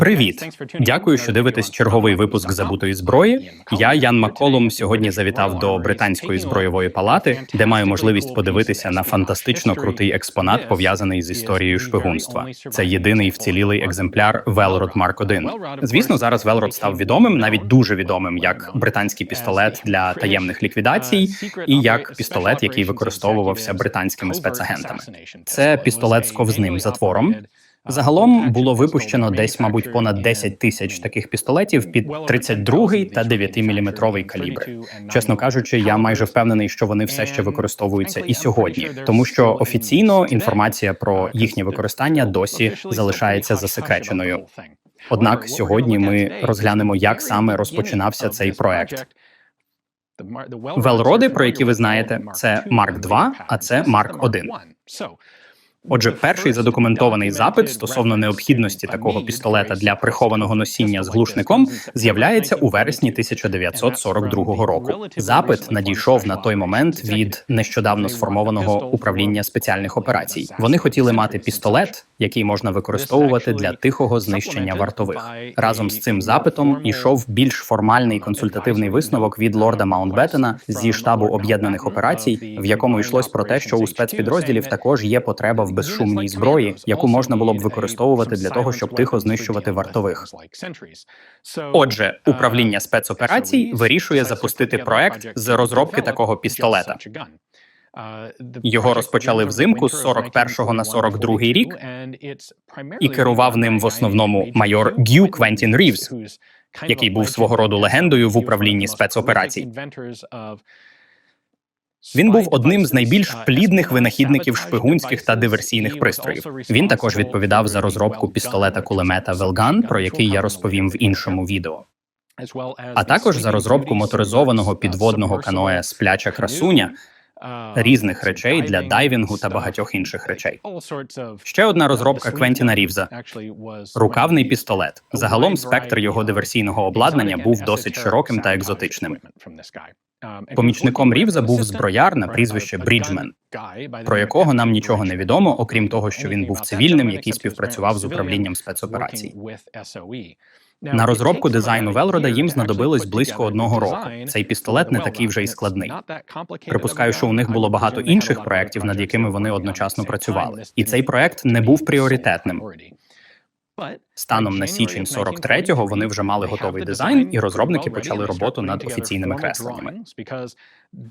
Привіт, дякую, що дивитесь черговий випуск забутої зброї. Я Ян Маколум. Сьогодні завітав до британської збройової палати, де маю можливість подивитися на фантастично крутий експонат, пов'язаний з історією шпигунства. Це єдиний вцілілий екземпляр Велрод Марк 1 Звісно, зараз Велрод став відомим, навіть дуже відомим, як британський пістолет для таємних ліквідацій, і як пістолет, який використовувався британськими спецагентами. Це пістолет з ковзним затвором. Загалом було випущено десь, мабуть, понад 10 тисяч таких пістолетів під 32 та 9-мм калібри. Чесно кажучи, я майже впевнений, що вони все ще використовуються і сьогодні, тому що офіційно інформація про їхнє використання досі залишається засекреченою. Однак сьогодні ми розглянемо, як саме розпочинався цей проект. Велроди, про які ви знаєте, це Марк 2 а це Марк 1 Отже, перший задокументований запит стосовно необхідності такого пістолета для прихованого носіння з глушником з'являється у вересні 1942 року. Запит надійшов на той момент від нещодавно сформованого управління спеціальних операцій. Вони хотіли мати пістолет, який можна використовувати для тихого знищення вартових. Разом з цим запитом ішов більш формальний консультативний висновок від лорда Маунтбеттена зі штабу об'єднаних операцій, в якому йшлось про те, що у спецпідрозділів також є потреба в безшумній зброї, яку можна було б використовувати для того, щоб тихо знищувати вартових. Отже, управління спецоперацій вирішує запустити проект з розробки такого пістолета. Його розпочали взимку з 41 на 42 рік, і керував ним в основному майор Г'ю Квентін Рівз, який був свого роду легендою в управлінні спецоперацій. Він був одним з найбільш плідних винахідників шпигунських та диверсійних пристроїв. Він також відповідав за розробку пістолета кулемета Велган, про який я розповім в іншому відео. А також за розробку моторизованого підводного каноя спляча красуня. Різних речей для дайвінгу та багатьох інших речей. Ще одна розробка Квентіна Рівза рукавний пістолет. Загалом спектр його диверсійного обладнання був досить широким та екзотичним. Помічником Рівза був зброяр на прізвище Бріджмен, про якого нам нічого не відомо, окрім того, що він був цивільним, який співпрацював з управлінням спецоперацій. На розробку дизайну Велрода їм знадобилось близько одного року. Цей пістолет не такий вже й складний. Припускаю, що у них було багато інших проєктів, над якими вони одночасно працювали, і цей проект не був пріоритетним. Станом на січень 43-го вони вже мали готовий дизайн, і розробники почали роботу над офіційними кресленнями.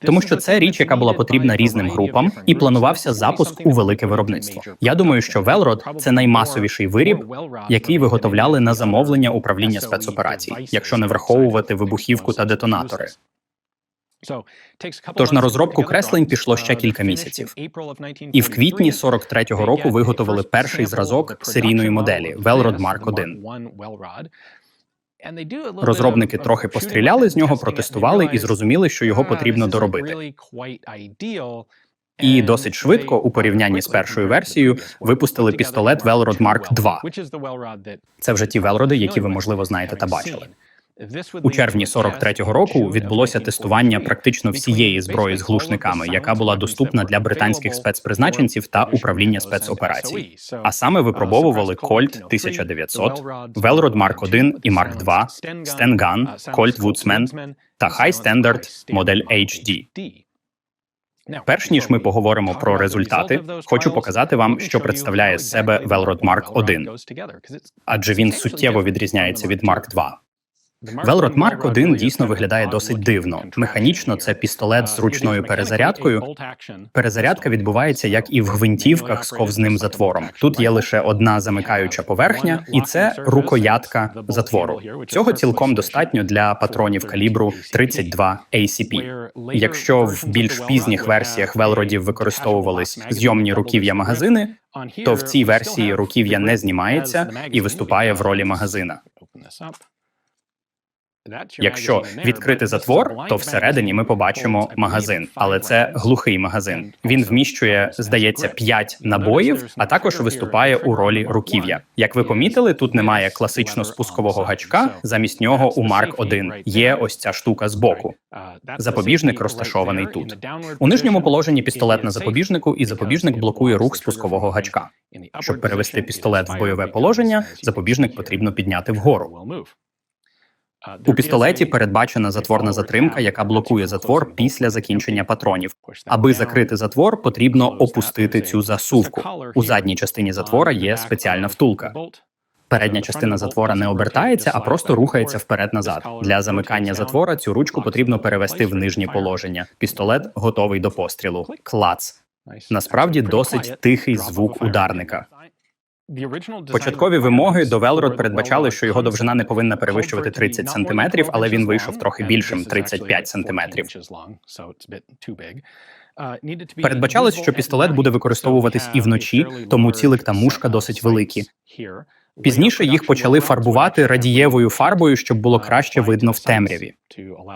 Тому що це річ, яка була потрібна різним групам, і планувався запуск у велике виробництво. Я думаю, що Велрод це наймасовіший виріб, який виготовляли на замовлення управління спецоперацій, якщо не враховувати вибухівку та детонатори. Тож на розробку креслень пішло ще кілька місяців. І в квітні 43-го року виготовили перший зразок серійної моделі Velrod Mark 1. Розробники трохи постріляли з нього, протестували і зрозуміли, що його потрібно доробити. І досить швидко, у порівнянні з першою версією, випустили пістолет Velrod Mark 2. Це вже ті велроди, які ви можливо знаєте та бачили. У червні 43-го року відбулося тестування практично всієї зброї з глушниками, яка була доступна для британських спецпризначенців та управління спецоперацій. А саме випробовували Colt 1900, Velrod Mark 1 і Mark 2, Stengun, Colt Woodsman та High Standard модель HD. Перш ніж ми поговоримо про результати, хочу показати вам, що представляє з себе Velrod Mark 1. адже він суттєво відрізняється від Mark 2. Велрот Марк 1 дійсно виглядає досить дивно. Механічно це пістолет з ручною перезарядкою. Перезарядка відбувається як і в гвинтівках з ковзним затвором. Тут є лише одна замикаюча поверхня, і це рукоятка затвору. Цього цілком достатньо для патронів калібру 32 ACP. Якщо в більш пізніх версіях велродів використовувались зйомні руків'я магазини, то в цій версії руків'я не знімається і виступає в ролі магазина. Якщо відкрити затвор, то всередині ми побачимо магазин, але це глухий магазин. Він вміщує, здається, 5 набоїв, а також виступає у ролі руків'я. Як ви помітили, тут немає класично спускового гачка. Замість нього у Mark 1 є ось ця штука збоку. Запобіжник розташований тут. У нижньому положенні пістолет на запобіжнику, і запобіжник блокує рух спускового гачка. Щоб перевести пістолет в бойове положення, запобіжник потрібно підняти вгору. У пістолеті передбачена затворна затримка, яка блокує затвор після закінчення патронів. Аби закрити затвор, потрібно опустити цю засувку. У задній частині затвора є спеціальна втулка. Передня частина затвора не обертається, а просто рухається вперед-назад. Для замикання затвора цю ручку потрібно перевести в нижнє положення. Пістолет готовий до пострілу. Клац. Насправді досить тихий звук ударника. Початкові вимоги до Велрод передбачали, що його довжина не повинна перевищувати 30 см, але він вийшов трохи більшим 35 см. Передбачалось, що пістолет буде використовуватись і вночі, тому цілик та мушка досить великі. Пізніше їх почали фарбувати радієвою фарбою, щоб було краще видно в темряві.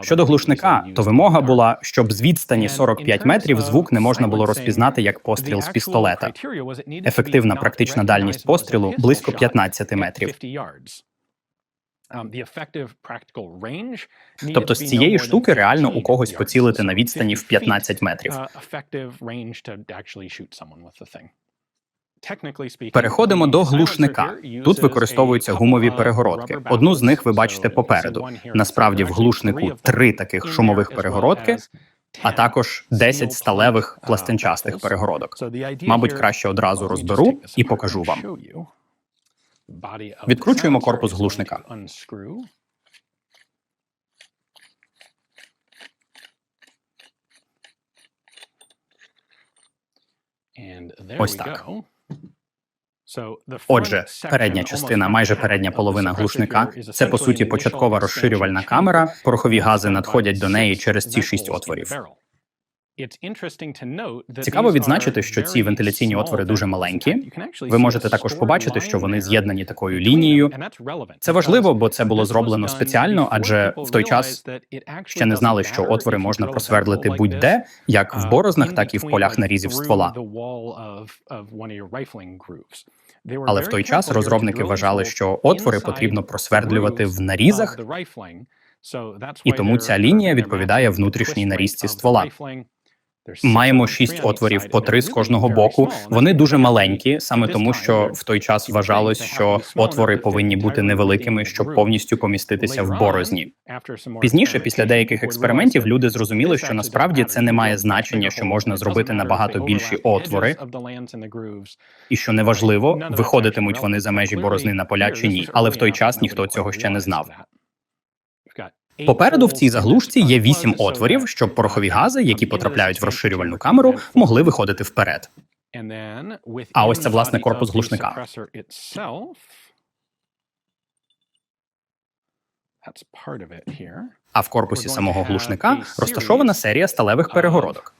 Щодо глушника, то вимога була, щоб з відстані 45 метрів звук не можна було розпізнати як постріл з пістолета. Ефективна практична дальність пострілу близько 15 метрів. Тобто з цієї штуки реально у когось поцілити на відстані в 15 метрів. Переходимо до глушника. Тут використовуються гумові перегородки. Одну з них ви бачите попереду. Насправді в глушнику три таких шумових перегородки, а також 10 сталевих пластинчастих перегородок. Мабуть, краще одразу розберу і покажу вам. Відкручуємо корпус глушника. Ось так. Отже, передня частина, майже передня половина глушника, це по суті початкова розширювальна камера. Порохові гази надходять до неї через ці шість отворів. Цікаво відзначити, що ці вентиляційні отвори дуже маленькі. Ви можете також побачити, що вони з'єднані такою лінією. Це важливо, бо це було зроблено спеціально, адже в той час ще не знали, що отвори можна просвердлити будь-де, як в борознах, так і в полях нарізів ствола. Але в той час розробники вважали, що отвори потрібно просвердлювати в нарізах, і тому ця лінія відповідає внутрішній нарізці ствола. Маємо шість отворів по три з кожного боку. Вони дуже маленькі, саме тому, що в той час вважалось, що отвори повинні бути невеликими, щоб повністю поміститися в борозні. Пізніше, після деяких експериментів, люди зрозуміли, що насправді це не має значення, що можна зробити набагато більші отвори, і що неважливо, виходитимуть вони за межі борозни на поля чи ні. Але в той час ніхто цього ще не знав. Попереду в цій заглушці є вісім отворів, щоб порохові гази, які потрапляють в розширювальну камеру, могли виходити вперед. А ось це власне корпус глушника. А в корпусі самого глушника розташована серія сталевих перегородок.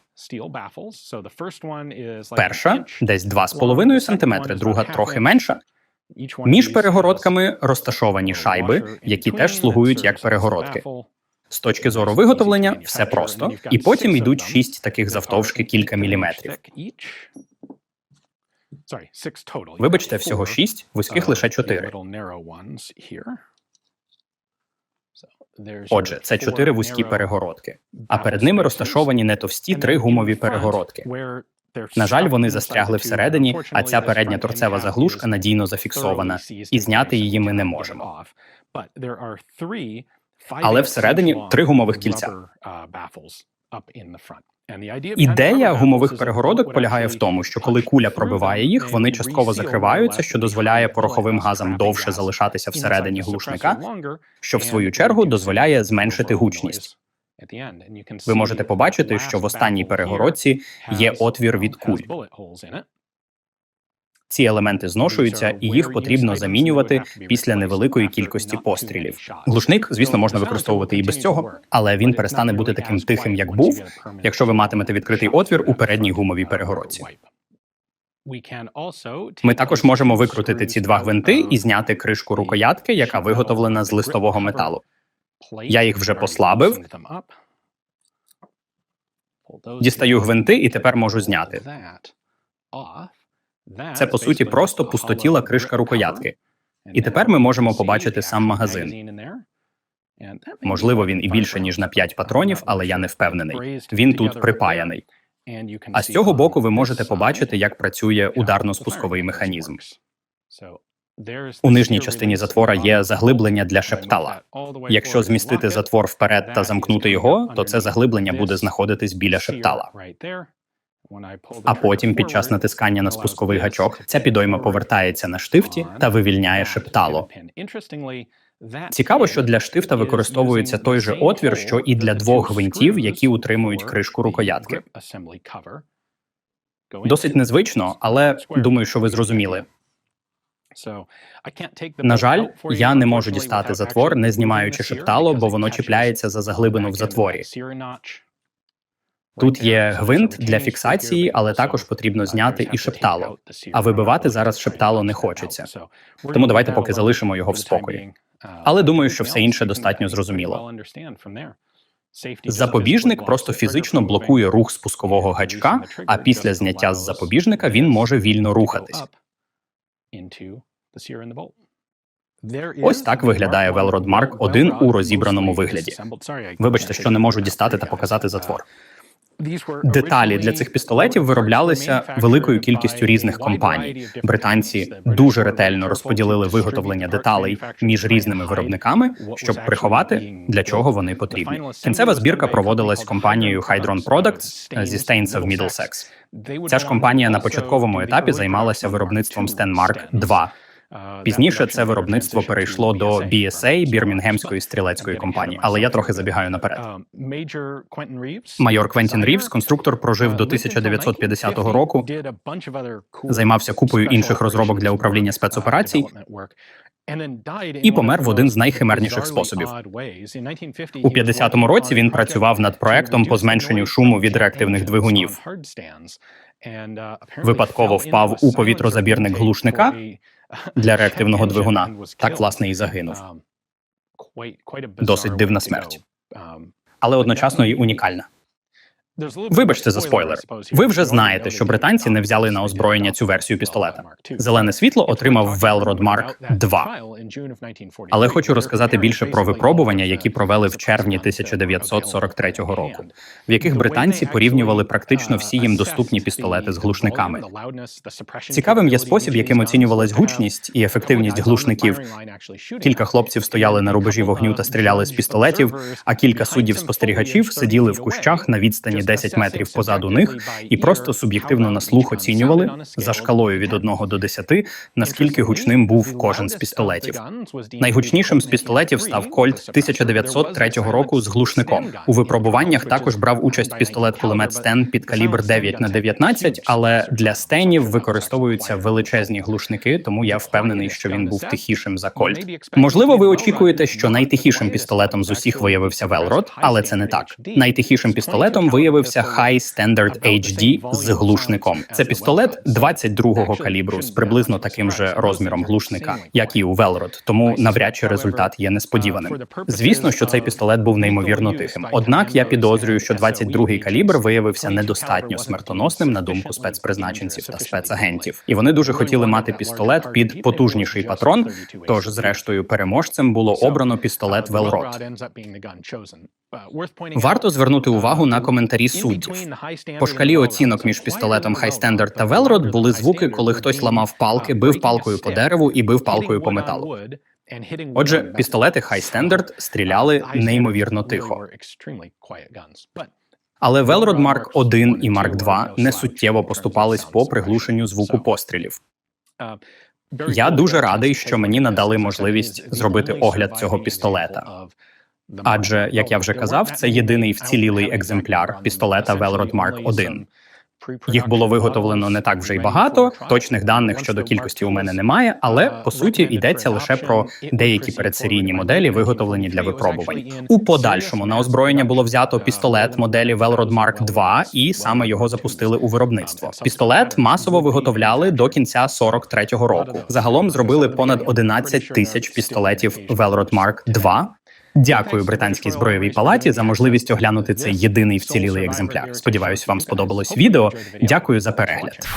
Перша десь 2,5 см, друга трохи менша. Між перегородками розташовані шайби, які теж слугують як перегородки. З точки зору виготовлення все просто, і потім йдуть шість таких завтовшки кілька міліметрів. Вибачте, всього шість, вузьких лише чотири. Отже, це чотири вузькі перегородки, а перед ними розташовані не товсті три гумові перегородки. На жаль, вони застрягли всередині, а ця передня торцева заглушка надійно зафіксована, і зняти її ми не можемо. Але всередині три гумових кільця. Ідея гумових перегородок полягає в тому, що коли куля пробиває їх, вони частково закриваються, що дозволяє пороховим газам довше залишатися всередині глушника, що в свою чергу дозволяє зменшити гучність. Ви можете побачити, що в останній перегородці є отвір від куль. Ці елементи зношуються, і їх потрібно замінювати після невеликої кількості пострілів. Глушник, звісно, можна використовувати і без цього, але він перестане бути таким тихим, як був, якщо ви матимете відкритий отвір у передній гумовій перегородці. Ми також можемо викрутити ці два гвинти і зняти кришку рукоятки, яка виготовлена з листового металу. Я їх вже послабив. Дістаю гвинти і тепер можу зняти. Це по суті просто пустотіла кришка рукоятки. І тепер ми можемо побачити сам магазин. Можливо, він і більше ніж на 5 патронів, але я не впевнений. Він тут припаяний. А з цього боку ви можете побачити, як працює ударно-спусковий механізм. У нижній частині затвора є заглиблення для шептала. Якщо змістити затвор вперед та замкнути його, то це заглиблення буде знаходитись біля шептала. А потім, під час натискання на спусковий гачок, ця підойма повертається на штифті та вивільняє шептало. Цікаво, що для штифта використовується той же отвір, що і для двох гвинтів, які утримують кришку рукоятки. Досить незвично, але думаю, що ви зрозуміли. На жаль, я не можу дістати затвор, не знімаючи шептало, бо воно чіпляється за заглибину в затворі. Тут є гвинт для фіксації, але також потрібно зняти і шептало. А вибивати зараз шептало не хочеться. Тому давайте поки залишимо його в спокої. Але думаю, що все інше достатньо зрозуміло. Запобіжник просто фізично блокує рух спускового гачка, а після зняття з запобіжника він може вільно рухатись. Ось так виглядає Велрод Марк 1 у розібраному вигляді. Вибачте, що не можу дістати та показати затвор. Деталі для цих пістолетів вироблялися великою кількістю різних компаній. Британці дуже ретельно розподілили виготовлення деталей між різними виробниками, щоб приховати для чого вони потрібні. Кінцева збірка проводилась компанією Hydron Products зі Стейнса в Мідлсекс. Ця ж компанія на початковому етапі займалася виробництвом Stenmark 2 Пізніше це виробництво перейшло до BSA, Бірмінгемської стрілецької компанії, але я трохи забігаю наперед. Майор Квентін Рівс, конструктор, прожив до 1950 року. займався купою інших розробок для управління спецоперацій. І помер в один з найхимерніших способів. У 50-му році він працював над проектом по зменшенню шуму від реактивних двигунів. Випадково впав у повітрозабірник глушника для реактивного двигуна. Так власне і загинув. Досить дивна смерть, але одночасно і унікальна. Вибачте за спойлер. Ви вже знаєте, що британці не взяли на озброєння цю версію пістолета. Зелене світло отримав Velrod Mark 2. Але хочу розказати більше про випробування, які провели в червні 1943 року, в яких британці порівнювали практично всі їм доступні пістолети з глушниками. Цікавим є спосіб, яким оцінювалась гучність і ефективність глушників. Кілька хлопців стояли на рубежі вогню та стріляли з пістолетів. А кілька суддів спостерігачів сиділи в кущах на відстані 10 метрів позаду них і просто суб'єктивно на слух оцінювали за шкалою від 1 до 10, наскільки гучним був кожен з пістолетів. Найгучнішим з пістолетів став Кольт 1903 року з глушником. У випробуваннях також брав участь пістолет кулемет Стен під калібр 9 на 19, але для стенів використовуються величезні глушники, тому я впевнений, що він був тихішим за Кольт. Можливо, ви очікуєте, що найтихішим пістолетом з усіх виявився Велрод, але це не так. Найтихішим пістолетом виявився виявився High Standard HD з глушником. Це пістолет 22-го калібру з приблизно таким же розміром глушника, як і у Velrod, тому навряд чи результат є несподіваним. Звісно, що цей пістолет був неймовірно тихим. Однак я підозрюю, що 22-й калібр виявився недостатньо смертоносним на думку спецпризначенців та спецагентів, і вони дуже хотіли мати пістолет під потужніший патрон. Тож, зрештою, переможцем було обрано пістолет Велрод. Варто звернути увагу на коментарі суддів. По шкалі оцінок між пістолетом High Standard та Velrod були звуки, коли хтось ламав палки, бив палкою по дереву і бив палкою по металу. Отже, пістолети High Standard стріляли неймовірно тихо. Але Velrod Mark 1 і Mark 2 не суттєво поступались по приглушенню звуку пострілів. Я дуже радий, що мені надали можливість зробити огляд цього пістолета. Адже, як я вже казав, це єдиний вцілілий екземпляр пістолета Velrod Mark 1. Їх було виготовлено не так вже й багато. Точних даних щодо кількості у мене немає, але по суті йдеться лише про деякі передсерійні моделі, виготовлені для випробувань. У подальшому на озброєння було взято пістолет моделі Velrod Mark 2, і саме його запустили у виробництво. Пістолет масово виготовляли до кінця 43-го року. Загалом зробили понад 11 тисяч пістолетів Velrod Mark 2, Дякую британській збройовій палаті за можливість оглянути цей єдиний вцілілий екземпляр. Сподіваюсь, вам сподобалось відео. Дякую за перегляд.